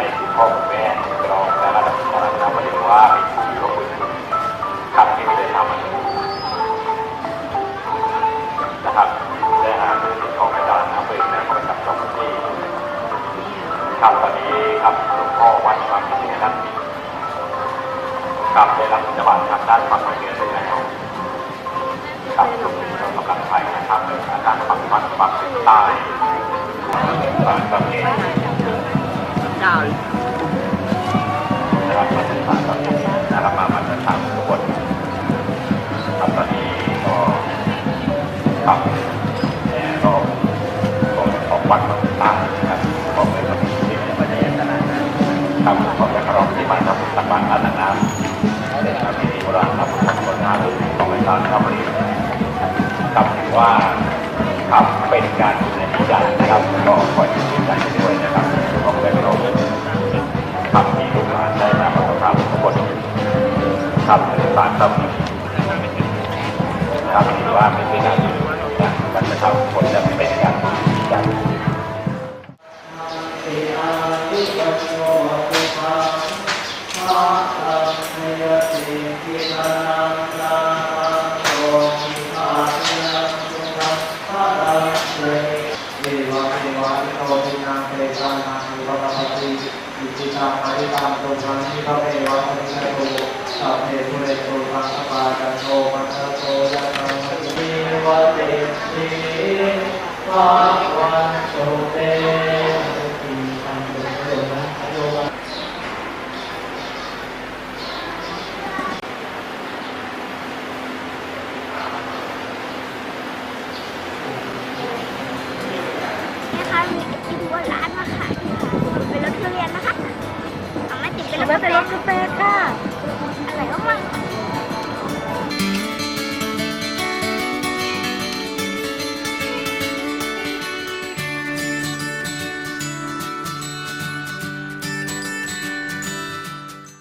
ให้คุณพ่อคุณแม่พี่น้องและระดับชาตินะครับมาดูว่ามีผู้มีพระคุณครับที่ไม่ได้ทำนะครับได้หาผู้ที่ของอาจารย์นะเป็นนะประจำท้องที่ครับตอนนี้ครับหลวงพ่อวัดความจริงนะครับครับได้รับจับัตรทางด้านฝั่งเหนือด้วยแล้วกับกลุ่มเรากำลังไปนะครับอาการฝังมันฝังใต้ฝังแบบนี้ดาวนะครับมาถึงฝังแบบนี้นะครับมามาถึงฝังทุกคนครับตอนนี้ก็ครับเนี่ยก็ของของวัดมันใต้นะครับของเป็นแบบนี้ที่ประเทศนะครับของเป็นครองที่มาทำตักบาตรทานน้ำเป็นประเพณีโบราณครับคนงานของอาจารย์ครับวันนี้ครับถือว่าครับเป็นการดูแลที่ใหญ่นะครับก็คอยดูแลใจด้วยน ครับในสารครับนะครับถือว่าเป็นที่น่าอยู่นะกันนะครับคนจะเป็นการดูแลที่ใหญ่วันโสเตโยนะคะมีไอติมโบราณมาขายค่ะเป็นรถทุเรียนนะคะเอามาติดเป็นรถไม่เป็นรถกาแฟค่ะ